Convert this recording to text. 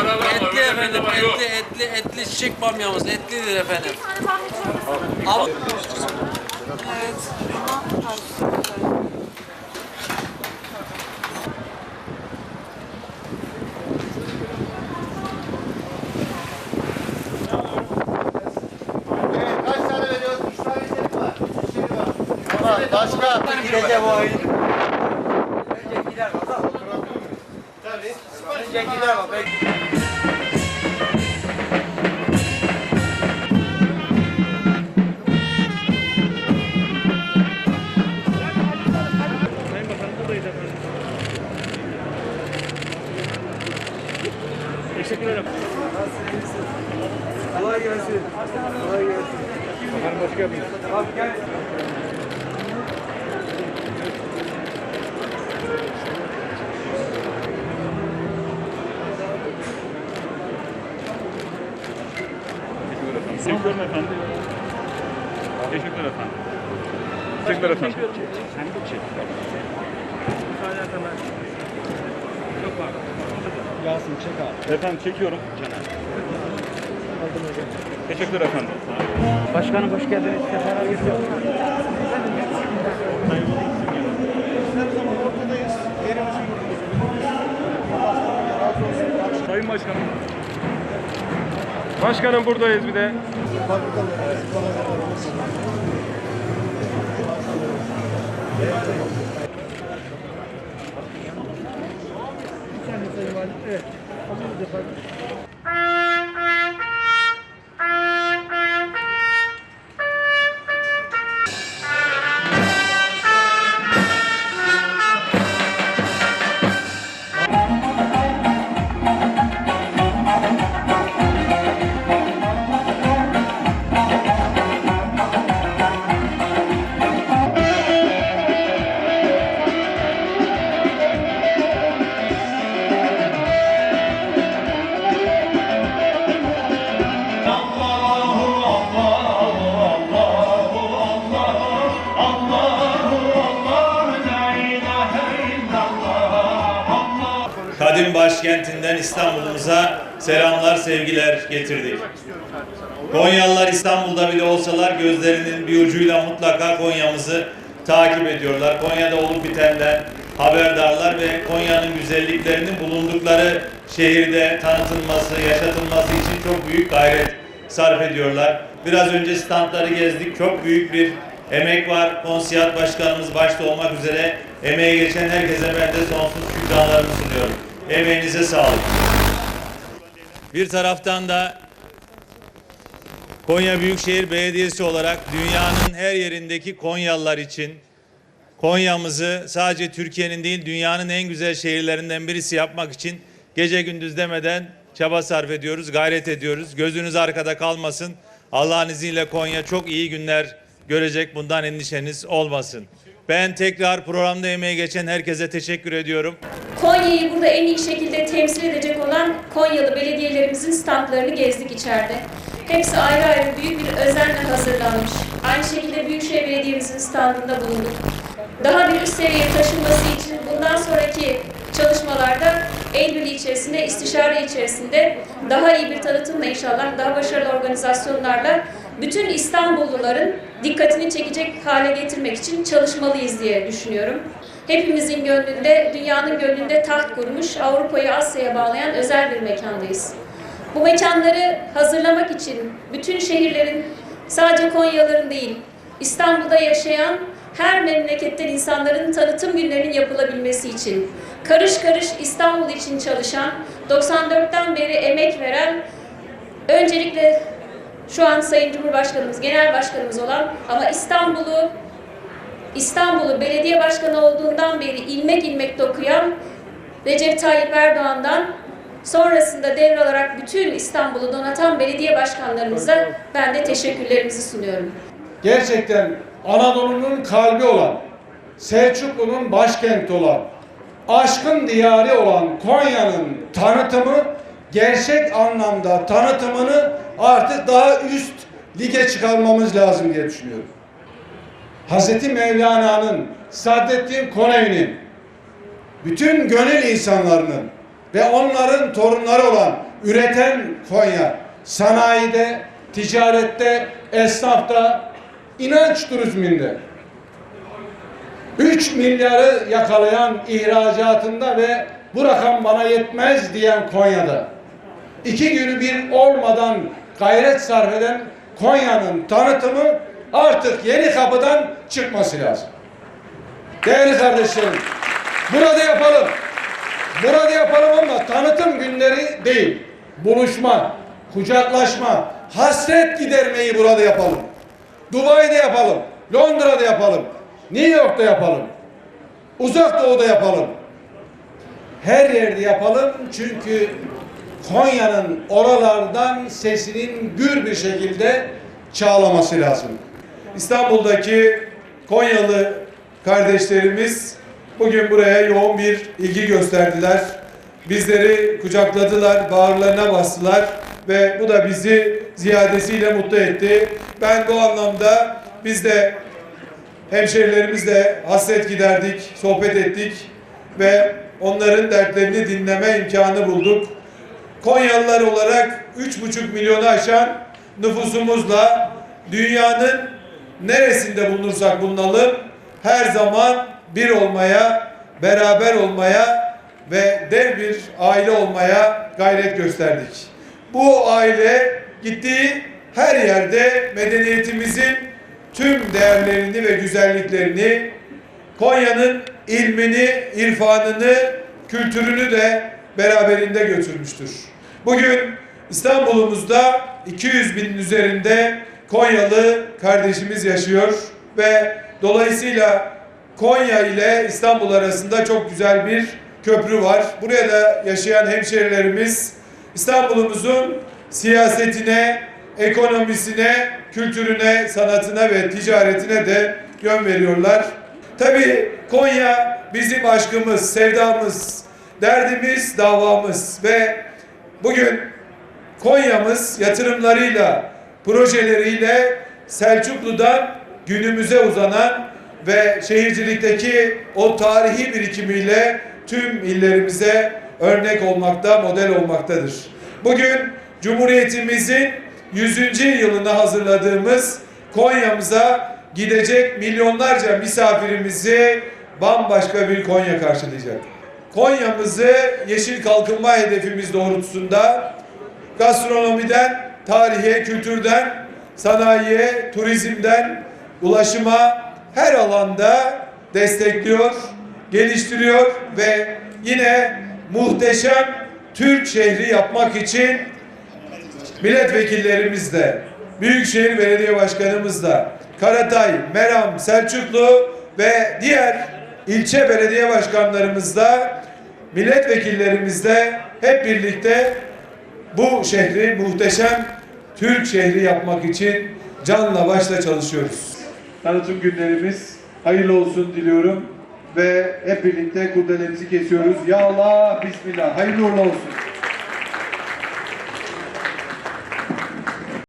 ama Etli öyle efendim, bedava yok. etli, etli, etli çiçek bamyamız, etlidir efendim. Al. Evet. Limon var. Kaç tane veriyoruz? Üç tane içerik var. İçerik var. Ama başka. Gece bu ayı. Öncekiler var da. Tabii. Öncekiler var. Kolay gelsin. Kolay gelsin. Efendim hoş geldiniz. Abi gel. Teşekkürler efendim. Teşekkürler efendim. Teşekkürler efendim. Yasin çek abi. Efendim çekiyorum. Teşekkürler efendim. Başkanım hoş geldiniz. Sefer Sayın Başkanım. Başkanım buradayız bir de. Başkentinden İstanbul'umuza selamlar, sevgiler getirdik. Konyalılar İstanbul'da bile olsalar gözlerinin bir ucuyla mutlaka Konya'mızı takip ediyorlar. Konya'da olup bitenden haberdarlar ve Konya'nın güzelliklerinin bulundukları şehirde tanıtılması, yaşatılması için çok büyük gayret sarf ediyorlar. Biraz önce standları gezdik. Çok büyük bir emek var. Konsiyat Başkanımız başta olmak üzere emeğe geçen herkese ben de sonsuz şükranlarımı sunuyorum. Emeğinize sağlık. Bir taraftan da Konya Büyükşehir Belediyesi olarak dünyanın her yerindeki Konyalılar için Konya'mızı sadece Türkiye'nin değil dünyanın en güzel şehirlerinden birisi yapmak için gece gündüz demeden çaba sarf ediyoruz, gayret ediyoruz. Gözünüz arkada kalmasın. Allah'ın izniyle Konya çok iyi günler görecek. Bundan endişeniz olmasın. Ben tekrar programda emeği geçen herkese teşekkür ediyorum. Konya'yı burada en iyi şekilde temsil edecek olan Konyalı belediyelerimizin standlarını gezdik içeride. Hepsi ayrı ayrı büyük bir özenle hazırlanmış. Aynı şekilde Büyükşehir Belediye'mizin standında bulunduk. Daha bir üst seviyeye taşınması için bundan sonraki çalışmalarda el birliği içerisinde, istişare içerisinde daha iyi bir tanıtımla inşallah, daha başarılı organizasyonlarla bütün İstanbulluların dikkatini çekecek hale getirmek için çalışmalıyız diye düşünüyorum. Hepimizin gönlünde, dünyanın gönlünde taht kurmuş, Avrupa'yı Asya'ya bağlayan özel bir mekandayız. Bu mekanları hazırlamak için bütün şehirlerin, sadece Konyalıların değil, İstanbul'da yaşayan her memleketten insanların tanıtım günlerinin yapılabilmesi için, karış karış İstanbul için çalışan, 94'ten beri emek veren, öncelikle şu an Sayın Cumhurbaşkanımız, Genel Başkanımız olan ama İstanbul'u İstanbul'u belediye başkanı olduğundan beri ilmek ilmek dokuyan Recep Tayyip Erdoğan'dan sonrasında devralarak bütün İstanbul'u donatan belediye başkanlarımıza ben de teşekkürlerimizi sunuyorum. gerçekten Anadolu'nun kalbi olan, Selçuklu'nun başkenti olan, aşkın diyarı olan Konya'nın tanıtımı gerçek anlamda tanıtımını artık daha üst lige çıkarmamız lazım diye düşünüyorum. Hazreti Mevlana'nın, Saadettin Konevi'nin, bütün gönül insanlarının ve onların torunları olan üreten Konya, sanayide, ticarette, esnafta, inanç turizminde 3 milyarı yakalayan ihracatında ve bu rakam bana yetmez diyen Konya'da iki günü bir olmadan gayret sarf eden Konya'nın tanıtımı artık yeni kapıdan çıkması lazım. Değerli kardeşlerim, burada yapalım. Burada yapalım ama tanıtım günleri değil. Buluşma, kucaklaşma, hasret gidermeyi burada yapalım. Dubai'de yapalım, Londra'da yapalım, New York'ta yapalım, Uzak Doğu'da yapalım. Her yerde yapalım çünkü Konya'nın oralardan sesinin gür bir şekilde çağlaması lazım. İstanbul'daki Konyalı kardeşlerimiz bugün buraya yoğun bir ilgi gösterdiler. Bizleri kucakladılar, bağırlarına bastılar ve bu da bizi ziyadesiyle mutlu etti. Ben bu anlamda biz de hemşehrilerimizle hasret giderdik, sohbet ettik ve onların dertlerini dinleme imkanı bulduk. Konyalılar olarak 3,5 milyonu aşan nüfusumuzla dünyanın neresinde bulunursak bulunalım her zaman bir olmaya, beraber olmaya ve dev bir aile olmaya gayret gösterdik. Bu aile gittiği her yerde medeniyetimizin tüm değerlerini ve güzelliklerini Konya'nın ilmini, irfanını, kültürünü de beraberinde götürmüştür. Bugün İstanbul'umuzda 200 binin üzerinde Konyalı kardeşimiz yaşıyor ve dolayısıyla Konya ile İstanbul arasında çok güzel bir köprü var. Buraya da yaşayan hemşerilerimiz İstanbul'umuzun siyasetine, ekonomisine, kültürüne, sanatına ve ticaretine de yön veriyorlar. Tabii Konya bizim aşkımız, sevdamız, derdimiz, davamız ve bugün Konya'mız yatırımlarıyla, projeleriyle Selçuklu'dan günümüze uzanan ve şehircilikteki o tarihi birikimiyle tüm illerimize örnek olmakta, model olmaktadır. Bugün Cumhuriyetimizin 100. yılına hazırladığımız Konya'mıza gidecek milyonlarca misafirimizi bambaşka bir Konya karşılayacak. Konya'mızı yeşil kalkınma hedefimiz doğrultusunda gastronomiden, tarihe, kültürden, sanayiye, turizmden, ulaşıma her alanda destekliyor, geliştiriyor ve yine muhteşem Türk şehri yapmak için milletvekillerimiz de, Büyükşehir Belediye Başkanımız da, Karatay, Meram, Selçuklu ve diğer ilçe belediye başkanlarımız da, hep birlikte bu şehri muhteşem Türk şehri yapmak için canla başla çalışıyoruz. Tanıtım günlerimiz hayırlı olsun diliyorum ve hep birlikte kurdelemizi kesiyoruz. Ya Allah, Bismillah. Hayırlı uğurlu olsun.